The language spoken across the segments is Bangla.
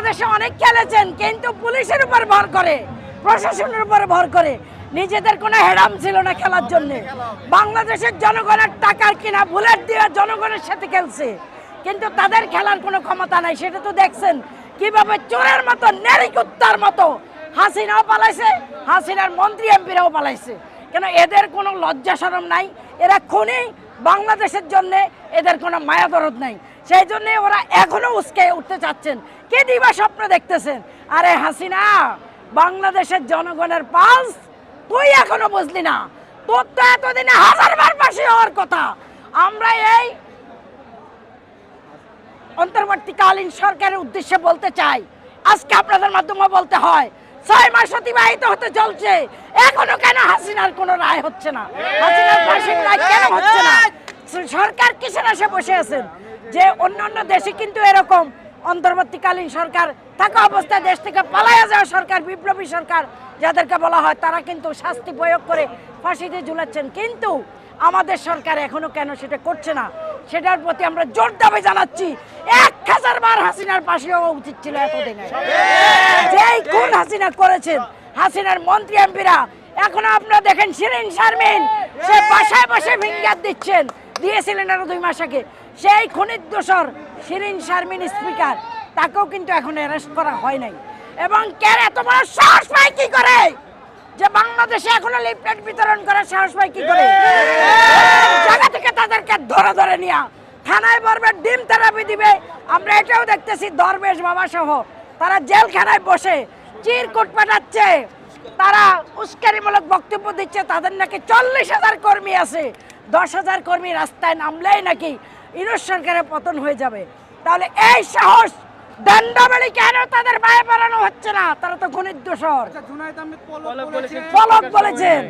বাংলাদেশে অনেক খেলেছেন, কিন্তু পুলিশের উপর ভর করে, প্রশাসনের উপর ভর করে। নিজেদের কোনো হেরাম ছিল না খেলার জন্য। বাংলাদেশের জনগণের টাকার কিনা বুলেট দিয়ে জনগণের সাথে খেলছে। কিন্তু তাদের খেলার কোনো ক্ষমতা নাই, সেটা তো দেখছেন। কীভাবে চোরের মতো নেরিকুত্তার মতো হাসিনাও পালাইছে, হাসিনার মন্ত্রী এমপিরাও পালাইছে। কেন এদের কোনো লজ্জা সরম নাই? এরা খুনি, বাংলাদেশের জন্য এদের কোনো মায়া দরদ নাই। সেই জন্যে ওরা এখনও উস্কে উঠতে চাচ্ছেন। কে দিবা স্বপ্ন দেখতেছেন? আরে হাসিনা, বাংলাদেশের জনগণের পালস, তুই এখনও বুঝলি না। তোর তো এতদিনে হাজারবার পাশে হওয়ার কথা। আমরা এই অন্তর্বর্তীকালীন সরকারের উদ্দেশ্যে বলতে চাই, আজকে আপনাদের মাধ্যমে বলতে হয়, ছয় মাস অতিবাহিত হতে চলছে। এখনও কেন হাসিনার কোনো রায় হচ্ছে না? হাসিনার ফাঁসির রায় কেন হচ্ছে না? সরকার কিসের আসে বসে আছেন? যে অন্যান্য দেশে কিন্তু এরকম অন্তর্বর্তীকালীন সরকার থাকা অবস্থায় দেশ থেকে পালায়া যাওয়া সরকার, বিপ্লবী সরকার, যাদেরকে বলা হয় তারা কিন্তু শাস্তি প্রয়োগ করে ফাঁসিতে ঝুলাচ্ছেন। কিন্তু আমাদের সরকার এখনও কেন সেটা করছে না? সেটার প্রতি আমরা জোর দাবি জানাচ্ছি। এক হাজার বার হাসিনার পাশে হওয়া উচিত ছিল এতদিনে। যেই খুন হাসিনা করেছেন, হাসিনার মন্ত্রী এমপিরা, এখনও আপনারা দেখেন শিরিন শারমিন, সে বাসায় বসে ফিঙ্গার দিচ্ছেন। দিয়েছিলেন আরও দুই মাস আগে। সেই খুনির দোষর শিরিন শারমিন স্পিকার, তাকেও কিন্তু এখন অ্যারেস্ট করা হয় নাই। এবং কে এত বড় সাহস পায় কি করে? যে বাংলাদেশে এখনও লিফলেট বিতরণ করার সাহস পায় কি করে? জায়গা থেকে তাদেরকে ধরে ধরে নিয়া থানায় বরবে ডিম থেরাপি দিবে। আমরা এটাও দেখতেছি দরবেশ বাবা সহ। তারা জেলখানায় বসে চির চিরকুট পাঠাচ্ছে। তারা উস্কানিমূলক বক্তব্য দিচ্ছে, তাদের নাকি চল্লিশ হাজার কর্মী আছে। দশ হাজার কর্মী রাস্তায় নামলেই নাকি ইউনুস সরকারের পতন হয়ে যাবে। তাহলে এই সাহস দণ্ডবাড়ি কেন তাদের পায়ে বাড়ানো হচ্ছে না? তারা তো গণিত দোষর। আচ্ছা পলক বলেছেন বলেছেন। পলক বলেছেন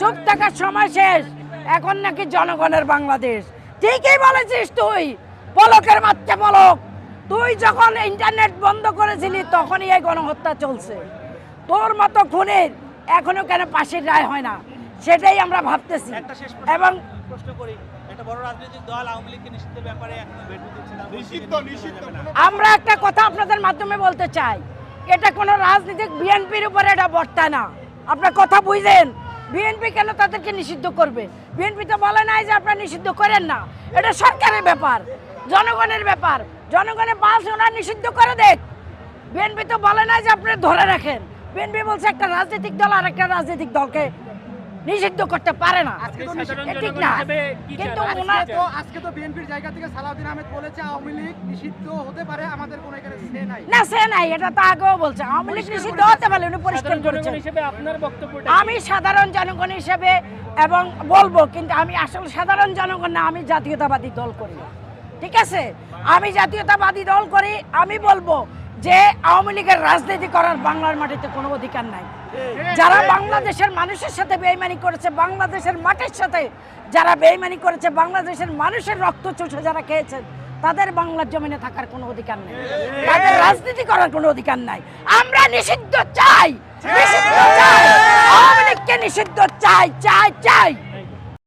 চুপ থাকার সময় শেষ। এখন নাকি জনগণের বাংলাদেশ। ঠিকই বলেছিস তুই। পলকের বাচ্চা পলক। তুই যখন ইন্টারনেট বন্ধ করেছিলি তখনই এই গণহত্যা চলছে। তোর মতো খুনের এখনও কেন পাশের রায় হয় না? সেটাই আমরা ভাবতেছি। এবং প্রশ্ন করি একটা বড় রাজনৈতিক দল আওয়ামী লীগকে নিষিদ্ধের ব্যাপারে এখনও ভেটু দিচ্ছে না নিষিদ্ধ, নিষিদ্ধ, আমরা একটা কথা আপনাদের মাধ্যমে বলতে চাই এটা কোনো রাজনীতিক বিএনপির উপরে এটা বর্তায় না। আপনার কথা বুঝলেন বিএনপি কেন তাদেরকে নিষিদ্ধ করবে? বিএনপি তো বলে নাই যে আপনারা নিষিদ্ধ করেন না। এটা সরকারের ব্যাপার জনগণের ব্যাপার। জনগণের পাশ ওনার নিষিদ্ধ করে দেখ। বিএনপি তো বলে নাই যে আপনি ধরে রাখেন। বিএনপি বলছে একটা রাজনৈতিক দল আর একটা রাজনৈতিক দলকে নিষিদ্ধ করতে পারে না। ঠিক না। কিন্তু ওনার তো আজকে তো বিএনপির জায়গা থেকে সালাউদ্দিন আহমেদ বলেছে আওয়ামী লীগ নিষিদ্ধ হতে পারে আমাদের কোনো এখানে সে নাই। না সে নাই এটা তো আগেও বলছে। আওয়ামী লীগ নিষিদ্ধ হতে পারে উনি পরিষ্কার করেছেন। হিসেবে আপনার বক্তব্যটা কি? আমি সাধারণ জনগণ হিসেবে এবং বলব কিন্তু আমি আসলে সাধারণ জনগণ না আমি জাতীয়তাবাদী দল করি। ঠিক আছে? আমি জাতীয়তাবাদী দল করি আমি বলব যে আওয়ামী লীগের রাজনীতি করার বাংলার মাটিতে কোনো অধিকার নাই। যারা বাংলাদেশের মানুষের সাথে বেইমানি করেছে, বাংলাদেশের মাটির সাথে যারা বেইমানি করেছে, বাংলাদেশের মানুষের রক্ত চুষে যারা খেয়েছেন, তাদের বাংলার জমিনে থাকার কোনো অধিকার নেই। তাদের রাজনীতি করার কোনো অধিকার নাই। আমরা নিষিদ্ধ চাই নিষিদ্ধ চাই, আওয়ামী লীগকে নিষিদ্ধ চাই চাই চাই।